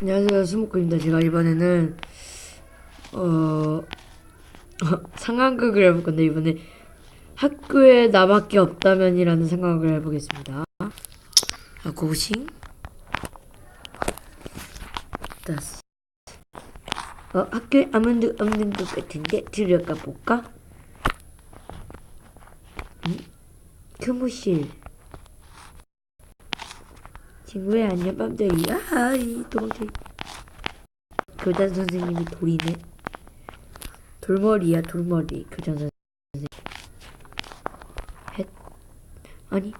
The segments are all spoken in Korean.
안녕하세요 스모크입니다. 제가 이번에는 어 상황극을 해볼 건데 이번에 학교에 나밖에 없다면이라는 상황을 해보겠습니다. 아 고싱? 어 학교에 아무도 없는 것 같은데 들어가 볼까? 응? 교무실 친구야 안녕 빰짝이야 아이 도망쳐 교장 선생님이 돌이네. 돌머리야 돌머리 교장 선생님. 헷. 아니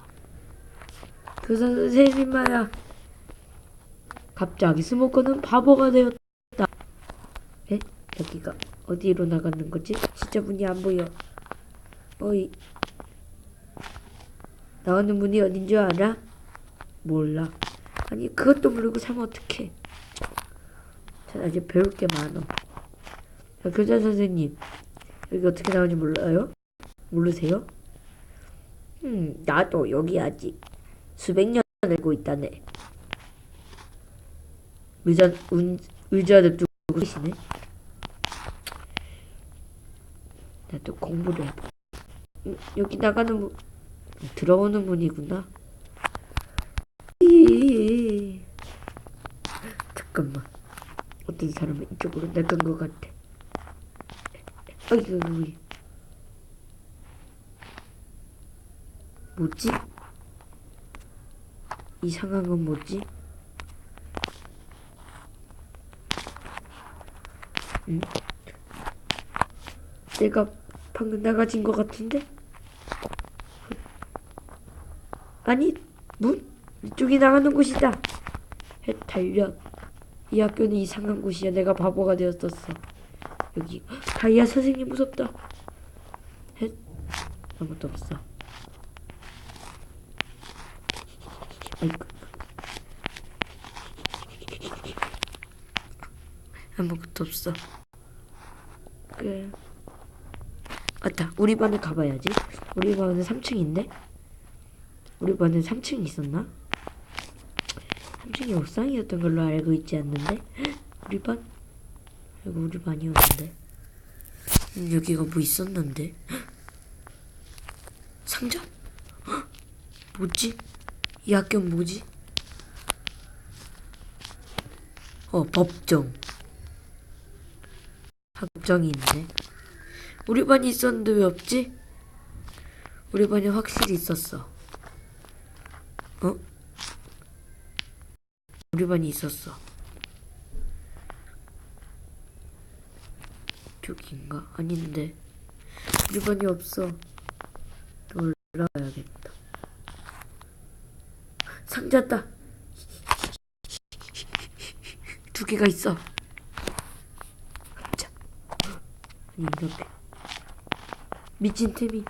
교장 선생님 말야. 갑자기 스모커는 바보가 되었다. 에? 여기가 어디로 나가는 거지? 진짜 문이 안 보여. 어이. 나오는 문이 어딘 줄 알아? 몰라 아니 그것도 모르고 사면 어떡해. 전 아직 배울 게 많어. 야, 교장 선생님 여기 어떻게 나오는지 몰라요? 모르세요? 음 나도 여기 아직 수백 년 알고 있다네. 의자 운, 의자를 두고 계시네. 나도 공부를 해봐 음, 여기 나가는 문 들어오는 문이구나 이- 잠깐만 어떤 사람은 이쪽으로 나간 것 같아 아이고 뭐지? 이 상황은 뭐지? 응? 내가 방금 나가진 것 같은데? 아니 문? 이쪽이 나가는 곳이다. 헷, 달려. 이 학교는 이상한 곳이야. 내가 바보가 되었었어. 여기 다이아 선생님 무섭다. 헷, 아무것도 없어. 아이고. 아무것도 없어. 그래. 맞다. 우리 반에 가봐야지. 우리 반은 3층인데? 우리 반에 3층 있었나? 3층이 옥상이었던 걸로 알고 있지 않는데? 우리 반? 이거 우리 반이었는데? 음, 여기가 뭐 있었는데? 상자? 헉, 뭐지? 이 학교는 뭐지? 어, 법정. 법정이 있네. 우리 반이 있었는데 왜 없지? 우리 반이 확실히 있었어. 어? 우리 반이 있었어. 저기인가? 아닌데. 우리 반이 없어. 또 올라가야겠다. 상자다. 두 개가 있어. 자. 아니 이렇게. 미친 템이.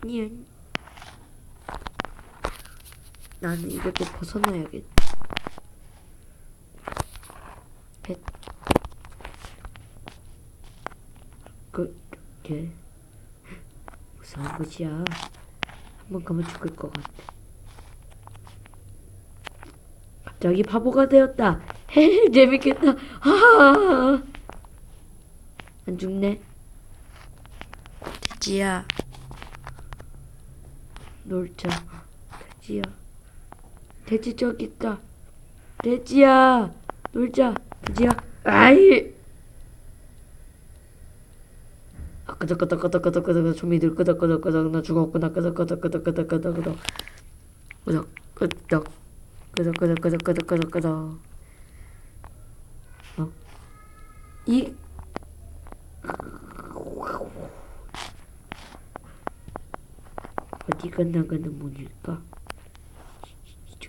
아니. 나는 이것도 벗어나야겠다. 펫. 그렇게 무서운 곳이야. 한번 가면 죽을 것 같아. 갑자기 바보가 되었다. 재밌겠다. 안 죽네. 돼지야. 놀자. 돼지야. 돼지 저기 있다. 돼지야, 놀자. 돼지야. 아이. 아, 끄덕끄덕끄덕끄덕끄덕 좀비들 끄덕끄덕끄덕 나 죽었구나 끄덕끄덕끄덕끄덕끄덕끄덕 끄덕 끄덕 끄덕끄덕끄덕끄덕끄덕끄덕 어? 이 어디가 나가는 문일까?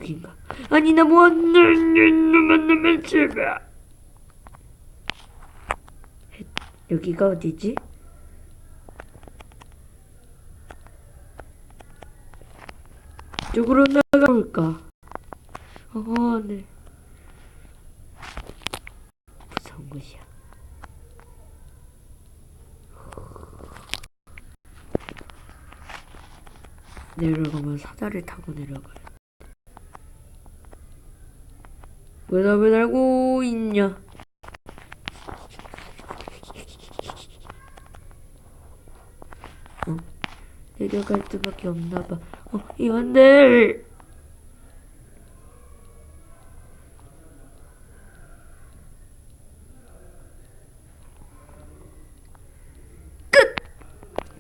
이쪽인가? 아니 나 뭐하는 놈만 집에 여기가 어디지? 이쪽으로 나가볼까? 어, 네. 무서운 곳이야. 내려가면 사다리 타고 내려가요. 왜 답을 알고 있냐? 어? 내려갈 수밖에 없나 봐. 어, 이완들!